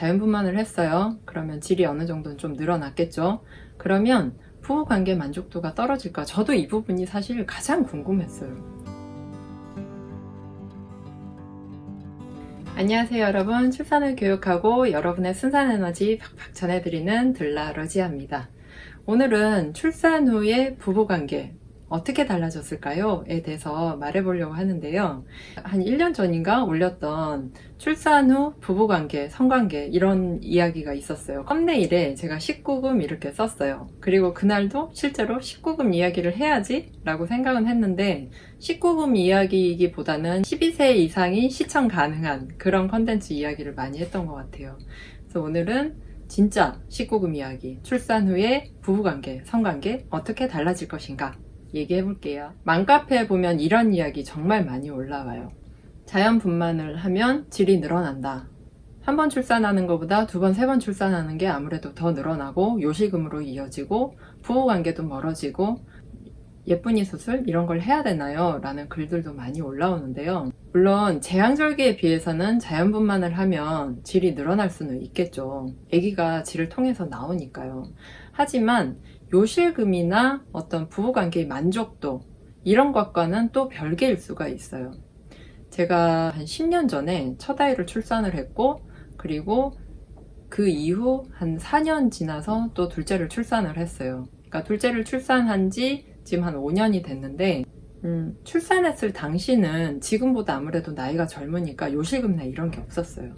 자연분만을 했어요. 그러면 질이 어느 정도는 좀 늘어났겠죠. 그러면 부부 관계 만족도가 떨어질까? 저도 이 부분이 사실 가장 궁금했어요. 안녕하세요 여러분 출산을 교육하고 여러분의 순산 에너지 팍팍 전해드리는 들라 러지아입니다 오늘은 출산 후의 부부 관계 어떻게 달라졌을까요? 에 대해서 말해보려고 하는데요 한 1년 전인가 올렸던 출산 후 부부관계, 성관계 이런 이야기가 있었어요 썸네일에 제가 19금 이렇게 썼어요 그리고 그날도 실제로 19금 이야기를 해야지 라고 생각은 했는데 19금 이야기이기보다는 12세 이상이 시청 가능한 그런 컨텐츠 이야기를 많이 했던 것 같아요. 그래서 오늘은 진짜 19금 이야기, 출산 후에 부부관계, 성관계 어떻게 달라질 것인가 얘기해 볼게요. 맘카페에 보면 이런 이야기 정말 많이 올라와요. 자연 분만을 하면 질이 늘어난다. 한 번 출산하는 것보다 두 번, 세 번 출산하는 게 아무래도 더 늘어나고 요실금으로 이어지고 부부관계도 멀어지고 예쁜이 수술 이런 걸 해야 되나요? 라는 글들도 많이 올라오는데요. 물론 제왕절개에 비해서는 자연분만을 하면 질이 늘어날 수는 있겠죠. 아기가 질을 통해서 나오니까요. 하지만 요실금이나 어떤 부부관계의 만족도 이런 것과는 또 별개일 수가 있어요. 제가 한 10년 전에 첫 아이를 출산을 했고 그리고 그 이후 한 4년 지나서 또 둘째를 출산을 했어요. 그러니까 둘째를 출산한 지 지금 한 5년이 됐는데 음, 출산했을 당시는 지금보다 아무래도 나이가 젊으니까 요실금이나 이런 게 없었어요.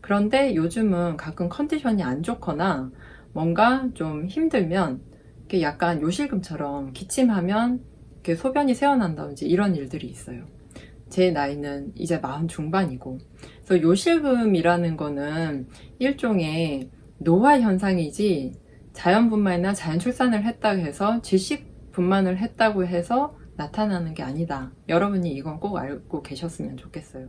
그런데 요즘은 가끔 컨디션이 안 좋거나 뭔가 좀 힘들면 이렇게 약간 요실금처럼 기침하면 소변이 새어난다든지 이런 일들이 있어요. 제 나이는 이제 마흔 중반이고 그래서 요실금이라는 거는 일종의 노화 현상이지 자연분만이나 자연 출산을 했다고 해서 질식 분만을 했다고 해서 나타나는 게 아니다. 여러분이 이건 꼭 알고 계셨으면 좋겠어요.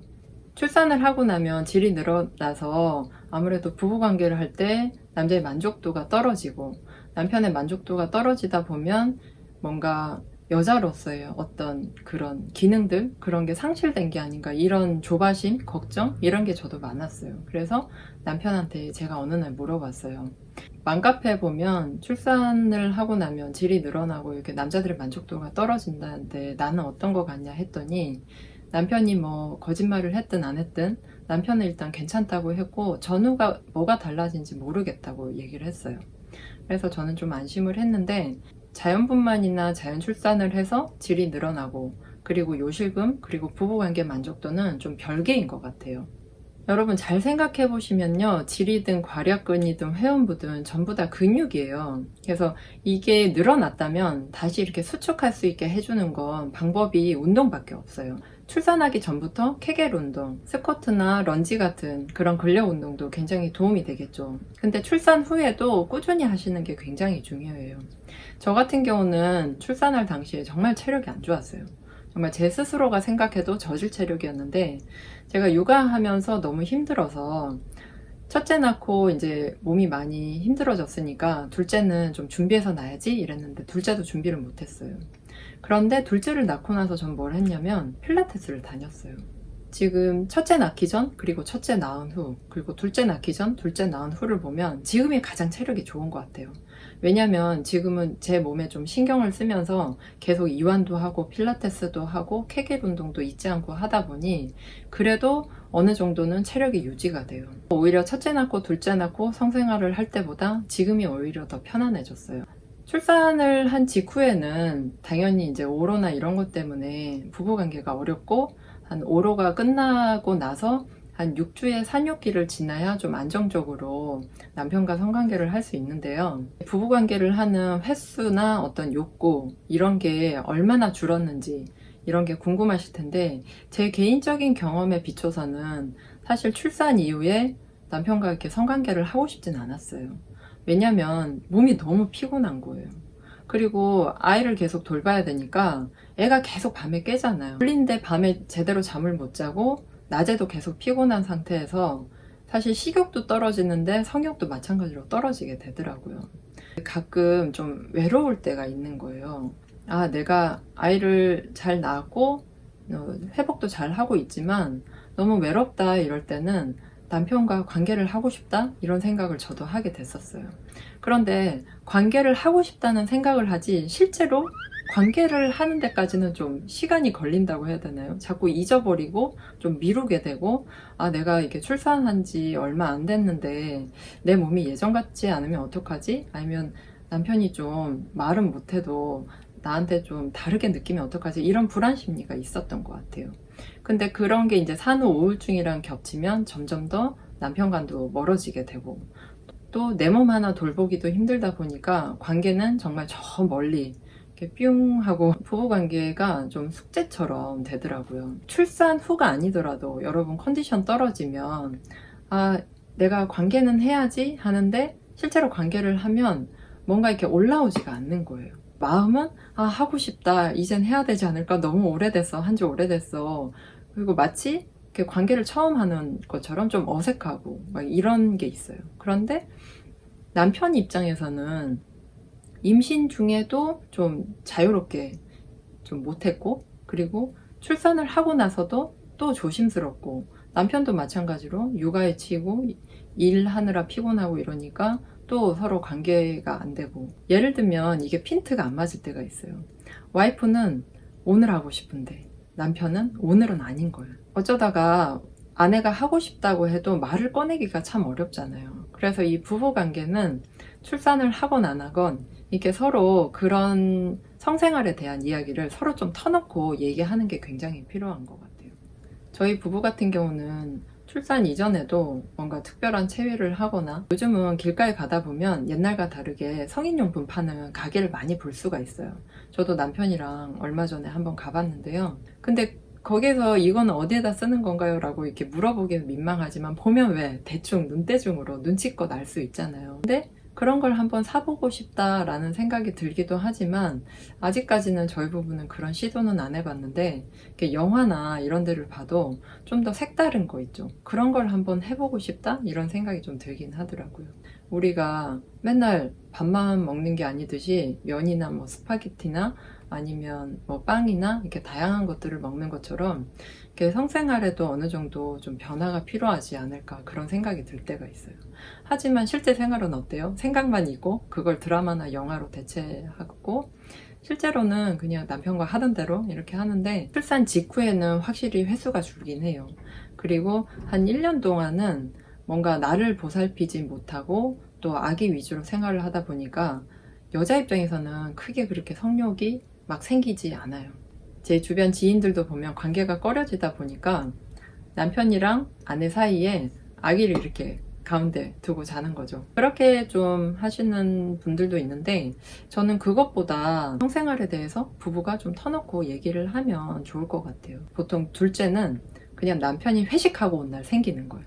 출산을 하고 나면 질이 늘어나서 아무래도 부부관계를 할 때 남자의 만족도가 떨어지고 남편의 만족도가 떨어지다 보면 뭔가 여자로서의 어떤 그런 기능들 그런 게 상실된 게 아닌가 이런 조바심 걱정 이런 게 저도 많았어요. 그래서 남편한테 제가 어느 날 물어봤어요. 맘카페 보면 출산을 하고 나면 질이 늘어나고 이렇게 남자들의 만족도가 떨어진다는데 나는 어떤 거 같냐 했더니 남편이 뭐 거짓말을 했든 안 했든 남편은 일단 괜찮다고 했고 전후가 뭐가 달라진지 모르겠다고 얘기를 했어요 그래서 저는 좀 안심을 했는데 자연분만이나 자연 출산을 해서 질이 늘어나고 그리고 요실금 그리고 부부관계 만족도는 좀 별개인 것 같아요. 여러분 잘 생각해 보시면요. 질이든 괄약근이든 회음부든 전부 다 근육이에요. 그래서 이게 늘어났다면 다시 이렇게 수축할 수 있게 해주는 건 방법이 운동밖에 없어요 출산하기 전부터 케겔 운동, 스쿼트나 런지 같은 그런 근력 운동도 굉장히 도움이 되겠죠. 근데 출산 후에도 꾸준히 하시는 게 굉장히 중요해요. 저 같은 경우는 출산할 당시에 정말 체력이 안 좋았어요. 정말 제 스스로가 생각해도 저질 체력이었는데 제가 육아하면서 너무 힘들어서 첫째 낳고 이제 몸이 많이 힘들어졌으니까 둘째는 좀 준비해서 낳아야지 이랬는데 둘째도 준비를 못했어요. 그런데 둘째를 낳고 나서 전 뭘 했냐면 필라테스를 다녔어요. 지금 첫째 낳기 전 그리고 첫째 낳은 후 그리고 둘째 낳기 전 둘째 낳은 후를 보면 지금이 가장 체력이 좋은 것 같아요. 왜냐면 지금은 제 몸에 좀 신경을 쓰면서 계속 이완도 하고 필라테스도 하고 케겔 운동도 잊지 않고 하다 보니 그래도 어느 정도는 체력이 유지가 돼요. 오히려 첫째 낳고 둘째 낳고 성생활을 할 때보다 지금이 오히려 더 편안해졌어요. 출산을 한 직후에는 당연히 이제 오로나 이런 것 때문에 부부관계가 어렵고 한 오로가 끝나고 나서 한 6주의 산육기를 지나야 좀 안정적으로 남편과 성관계를 할 수 있는데요. 부부관계를 하는 횟수나 어떤 욕구 이런 게 얼마나 줄었는지 이런 게 궁금하실 텐데 제 개인적인 경험에 비춰서는 사실 출산 이후에 남편과 이렇게 성관계를 하고 싶진 않았어요. 왜냐면 몸이 너무 피곤한 거예요. 그리고 아이를 계속 돌봐야 되니까 애가 계속 밤에 깨잖아요. 졸린데 밤에 제대로 잠을 못 자고 낮에도 계속 피곤한 상태에서 사실 식욕도 떨어지는데 성욕도 마찬가지로 떨어지게 되더라고요. 가끔 좀 외로울 때가 있는 거예요. 아, 내가 아이를 잘 낳았고, 어, 회복도 잘 하고 있지만, 너무 외롭다 이럴 때는 남편과 관계를 하고 싶다? 이런 생각을 저도 하게 됐었어요. 그런데 관계를 하고 싶다는 생각을 하지 실제로 관계를 하는 데까지는 좀 시간이 걸린다고 해야 되나요? 자꾸 잊어버리고 좀 미루게 되고 아 내가 이게 출산한 지 얼마 안 됐는데 내 몸이 예전 같지 않으면 어떡하지? 아니면 남편이 좀 말은 못해도 나한테 좀 다르게 느끼면 어떡하지? 이런 불안 심리가 있었던 것 같아요. 근데 그런 게 이제 산후 우울증이랑 겹치면 점점 더 남편과도 멀어지게 되고 또 내 몸 하나 돌보기도 힘들다 보니까 관계는 정말 저 멀리 이렇게 뿅 하고 부부 관계가 좀 숙제처럼 되더라고요. 출산 후가 아니더라도 여러분 컨디션 떨어지면 아 내가 관계는 해야지 하는데 실제로 관계를 하면 뭔가 이렇게 올라오지가 않는 거예요. 마음은 아 하고 싶다 이젠 해야 되지 않을까 너무 오래됐어 한 지 오래됐어 그리고 마치 관계를 처음 하는 것처럼 좀 어색하고 막 이런 게 있어요. 그런데 남편 입장에서는 임신 중에도 좀 자유롭게 좀 못했고 그리고 출산을 하고 나서도 또 조심스럽고 남편도 마찬가지로 육아에 치이고 일하느라 피곤하고 이러니까 또 서로 관계가 안 되고 예를 들면 이게 핀트가 안 맞을 때가 있어요 와이프는 오늘 하고 싶은데 남편은 오늘은 아닌 거예요. 어쩌다가 아내가 하고 싶다고 해도 말을 꺼내기가 참 어렵잖아요. 그래서 이 부부 관계는 출산을 하건 안 하건 이렇게 서로 그런 성생활에 대한 이야기를 서로 좀 터놓고 얘기하는 게 굉장히 필요한 것 같아요. 저희 부부 같은 경우는 출산 이전에도 뭔가 특별한 체위를 하거나 요즘은 길가에 가다 보면 옛날과 다르게 성인용품 파는 가게를 많이 볼 수가 있어요. 저도 남편이랑 얼마 전에 한번 가봤는데요. 근데 거기서 이건 어디에다 쓰는 건가요? 라고 이렇게 물어보기는 민망하지만 보면 왜 대충 눈대중으로 눈치껏 알 수 있잖아요. 근데 그런 걸 한번 사보고 싶다라는 생각이 들기도 하지만 아직까지는 저희 부부는 그런 시도는 안 해봤는데 영화나 이런 데를 봐도 좀 더 색다른 거 있죠. 그런 걸 한번 해보고 싶다 이런 생각이 좀 들긴 하더라고요. 우리가 맨날 밥만 먹는 게 아니듯이 면이나 뭐 스파게티나 아니면 뭐 빵이나 이렇게 다양한 것들을 먹는 것처럼 이렇게 성생활에도 어느 정도 좀 변화가 필요하지 않을까 그런 생각이 들 때가 있어요. 하지만 실제 생활은 어때요? 생각만 있고 그걸 드라마나 영화로 대체하고 실제로는 그냥 남편과 하던 대로 이렇게 하는데 출산 직후에는 확실히 횟수가 줄긴 해요. 그리고 한 1년 동안은 뭔가 나를 보살피지 못하고 또 아기 위주로 생활을 하다 보니까 여자 입장에서는 크게 그렇게 성욕이 막 생기지 않아요. 제 주변 지인들도 보면 관계가 꺼려지다 보니까 남편이랑 아내 사이에 아기를 이렇게 가운데 두고 자는 거죠. 그렇게 좀 하시는 분들도 있는데 저는 그것보다 성생활에 대해서 부부가 좀 터놓고 얘기를 하면 좋을 것 같아요. 보통 둘째는 그냥 남편이 회식하고 온 날 생기는 거예요.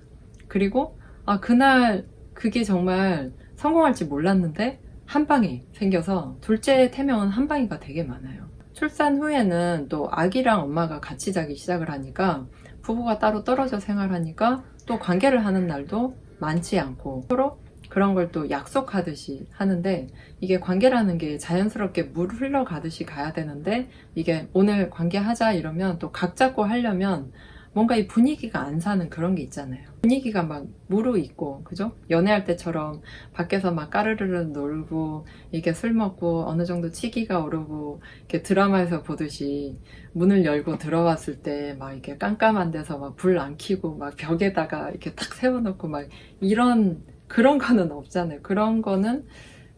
그리고 아 그날 그게 정말 성공할지 몰랐는데 한 방이 생겨서 둘째 태명은 한 방이가 되게 많아요. 출산 후에는 또 아기랑 엄마가 같이 자기 시작을 하니까 부부가 따로 떨어져 생활하니까 또 관계를 하는 날도 많지 않고 서로 그런 걸 또 약속하듯이 하는데 이게 관계라는 게 자연스럽게 물 흘러가듯이 가야 되는데 이게 오늘 관계하자 이러면 또 각 잡고 하려면 뭔가 이 분위기가 안 사는 그런 게 있잖아요. 분위기가 막 무르익고, 그죠? 연애할 때처럼 밖에서 막 까르르르 놀고, 이렇게 술 먹고, 어느 정도 치기가 오르고, 이렇게 드라마에서 보듯이 문을 열고 들어왔을 때 막 이렇게 깜깜한 데서 막 불 안 켜고, 막 벽에다가 이렇게 탁 세워놓고 막 이런, 그런 거는 없잖아요. 그런 거는,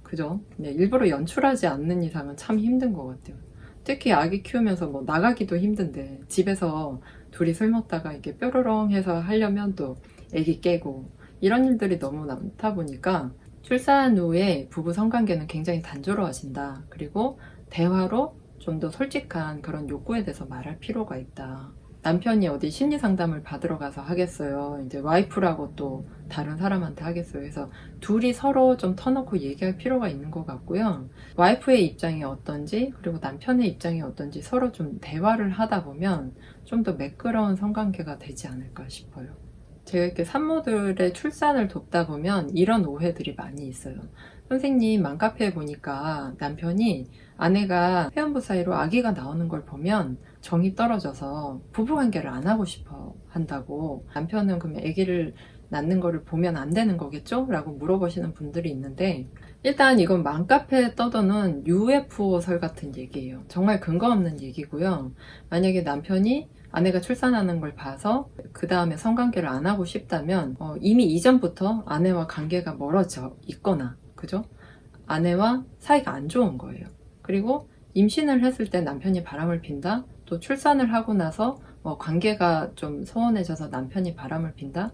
그죠? 네, 일부러 연출하지 않는 이상은 참 힘든 것 같아요. 특히 아기 키우면서 뭐 나가기도 힘든데, 집에서 둘이 술 먹다가 이렇게 뾰로롱 해서 하려면 또 애기 깨고 이런 일들이 너무 많다 보니까 출산 후에 부부 성관계는 굉장히 단조로워진다. 그리고 대화로 좀 더 솔직한 그런 욕구에 대해서 말할 필요가 있다. 남편이 어디 심리 상담을 받으러 가서 하겠어요. 이제 와이프라고 또 다른 사람한테 하겠어요. 그래서 둘이 서로 좀 터놓고 얘기할 필요가 있는 것 같고요. 와이프의 입장이 어떤지 그리고 남편의 입장이 어떤지 서로 좀 대화를 하다 보면 좀 더 매끄러운 성관계가 되지 않을까 싶어요. 제가 이렇게 산모들의 출산을 돕다 보면 이런 오해들이 많이 있어요. 선생님 맘카페에 보니까 남편이 아내가 회원부 사이로 아기가 나오는 걸 보면 정이 떨어져서 부부관계를 안 하고 싶어 한다고 남편은 그러면 아기를 낳는 거를 보면 안 되는 거겠죠? 라고 물어보시는 분들이 있는데 일단 이건 맘카페에 떠도는 UFO설 같은 얘기예요. 정말 근거 없는 얘기고요. 만약에 남편이 아내가 출산하는 걸 봐서 그 다음에 성관계를 안 하고 싶다면 어, 이미 이전부터 아내와 관계가 멀어져 있거나 그죠? 아내와 사이가 안 좋은 거예요. 그리고 임신을 했을 때 남편이 바람을 핀다. 또 출산을 하고 나서 뭐 관계가 좀 소원해져서 남편이 바람을 핀다.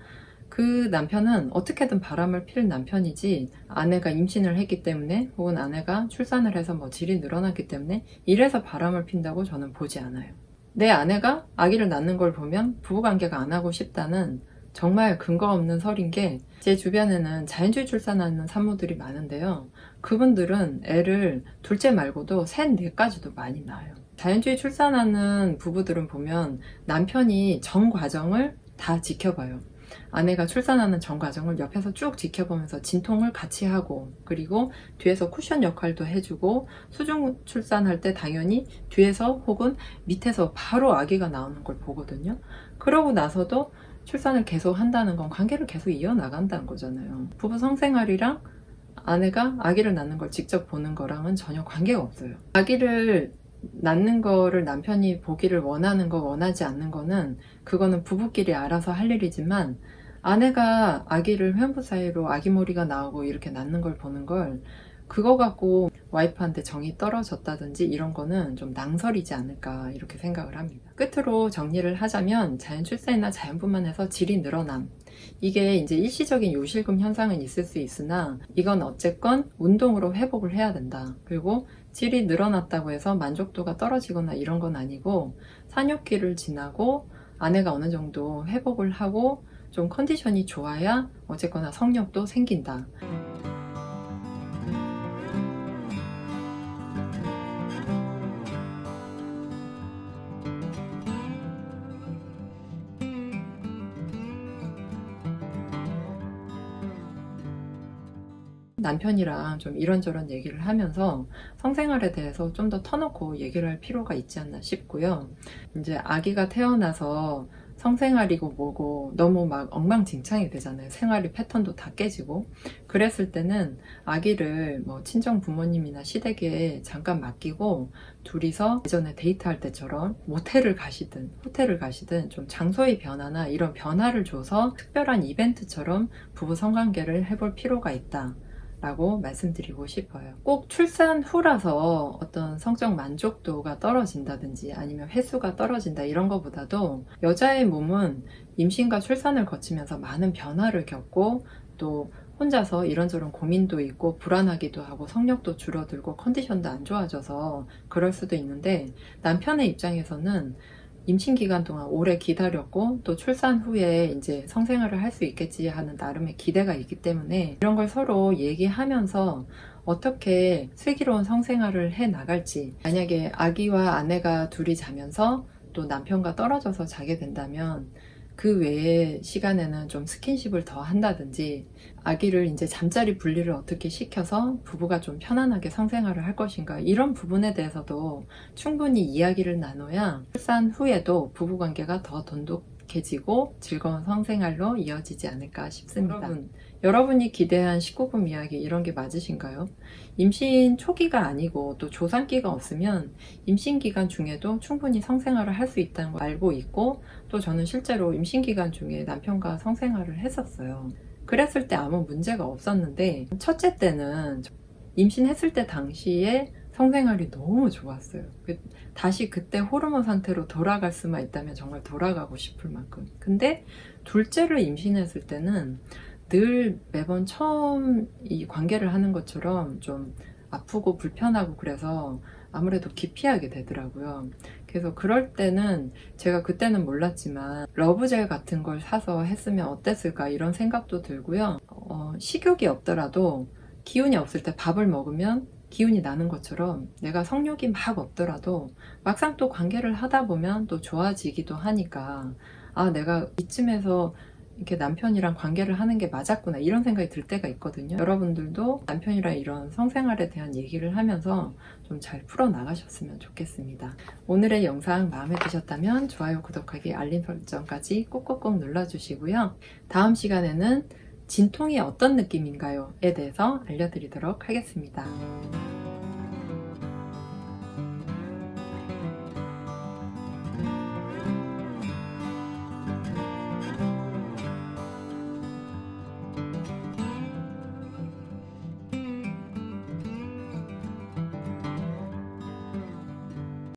그 남편은 어떻게든 바람을 필 남편이지 아내가 임신을 했기 때문에 혹은 아내가 출산을 해서 뭐 질이 늘어났기 때문에 이래서 바람을 핀다고 저는 보지 않아요. 내 아내가 아기를 낳는 걸 보면 부부관계가 안 하고 싶다는 정말 근거 없는 설인 게 제 주변에는 자연주의 출산하는 산모들이 많은데요. 그분들은 애를 둘째 말고도 셋, 넷까지도 많이 낳아요. 자연주의 출산하는 부부들은 보면 남편이 전 과정을 다 지켜봐요. 아내가 출산하는 전 과정을 옆에서 쭉 지켜보면서 진통을 같이 하고 그리고 뒤에서 쿠션 역할도 해주고 수중 출산할 때 당연히 뒤에서 혹은 밑에서 바로 아기가 나오는 걸 보거든요. 그러고 나서도 출산을 계속 한다는 건 관계를 계속 이어나간다는 거잖아요. 부부 성생활이랑 아내가 아기를 낳는 걸 직접 보는 거랑은 전혀 관계가 없어요. 아기를 낳는 거를 남편이 보기를 원하는 거 원하지 않는 거는 그거는 부부끼리 알아서 할 일이지만 아내가 아기를 회원부 사이로 아기 머리가 나오고 이렇게 낳는 걸 보는 걸 그거 갖고 와이프한테 정이 떨어졌다든지 이런 거는 좀 낭설이지 않을까 이렇게 생각을 합니다. 끝으로 정리를 하자면 자연 출산이나 자연분만해서 질이 늘어남 이게 이제 일시적인 요실금 현상은 있을 수 있으나 이건 어쨌건 운동으로 회복을 해야 된다. 그리고 질이 늘어났다고 해서 만족도가 떨어지거나 이런 건 아니고 산욕기를 지나고 아내가 어느 정도 회복을 하고 좀 컨디션이 좋아야 어쨌거나 성욕도 생긴다. 남편이랑 좀 이런저런 얘기를 하면서 성생활에 대해서 좀 더 터놓고 얘기를 할 필요가 있지 않나 싶고요. 이제 아기가 태어나서 성생활이고 뭐고 너무 막 엉망진창이 되잖아요. 생활이 패턴도 다 깨지고. 그랬을 때는 아기를 뭐 친정 부모님이나 시댁에 잠깐 맡기고 둘이서 예전에 데이트할 때처럼 모텔을 가시든 호텔을 가시든 좀 장소의 변화나 이런 변화를 줘서 특별한 이벤트처럼 부부 성관계를 해볼 필요가 있다. 라고 말씀드리고 싶어요. 꼭 출산 후라서 어떤 성적 만족도가 떨어진다든지 아니면 횟수가 떨어진다 이런 것보다도 여자의 몸은 임신과 출산을 거치면서 많은 변화를 겪고 또 혼자서 이런저런 고민도 있고 불안하기도 하고 성욕도 줄어들고 컨디션도 안 좋아져서 그럴 수도 있는데 남편의 입장에서는 임신 기간 동안 오래 기다렸고 또 출산 후에 이제 성생활을 할 수 있겠지 하는 나름의 기대가 있기 때문에 이런 걸 서로 얘기하면서 어떻게 슬기로운 성생활을 해 나갈지 만약에 아기와 아내가 둘이 자면서 또 남편과 떨어져서 자게 된다면 그 외의 시간에는 좀 스킨십을 더 한다든지 아기를 이제 잠자리 분리를 어떻게 시켜서 부부가 좀 편안하게 성생활을 할 것인가 이런 부분에 대해서도 충분히 이야기를 나눠야 출산 후에도 부부 관계가 더 돈독해지고 즐거운 성생활로 이어지지 않을까 싶습니다. 여러분, 여러분이 기대한 19금 이야기 이런 게 맞으신가요? 임신 초기가 아니고 또 조산기가 없으면 임신 기간 중에도 충분히 성생활을 할 수 있다는 걸 알고 있고 또 저는 실제로 임신 기간 중에 남편과 성생활을 했었어요. 그랬을 때 아무 문제가 없었는데 첫째 때는 임신했을 때 당시에 성생활이 너무 좋았어요. 그- 다시 그때 호르몬 상태로 돌아갈 수만 있다면 정말 돌아가고 싶을 만큼. 근데 둘째를 임신했을 때는 늘 매번 처음 이 관계를 하는 것처럼 좀 아프고 불편하고 그래서 아무래도 기피하게 되더라고요. 그래서 그럴 때는 제가 그때는 몰랐지만 러브젤 같은 걸 사서 했으면 어땠을까 이런 생각도 들고요. 어, 식욕이 없더라도 기운이 없을 때 밥을 먹으면 기운이 나는 것처럼 내가 성욕이 막 없더라도 막상 또 관계를 하다 보면 또 좋아지기도 하니까 아 내가 이쯤에서 이렇게 남편이랑 관계를 하는 게 맞았구나 이런 생각이 들 때가 있거든요. 여러분들도 남편이랑 이런 성생활에 대한 얘기를 하면서 좀 잘 풀어 나가셨으면 좋겠습니다. 오늘의 영상 마음에 드셨다면 좋아요, 구독하기, 알림 설정까지 꼭꼭꼭 눌러주시고요. 다음 시간에는 진통이 어떤 느낌인가요?에 대해서 알려드리도록 하겠습니다.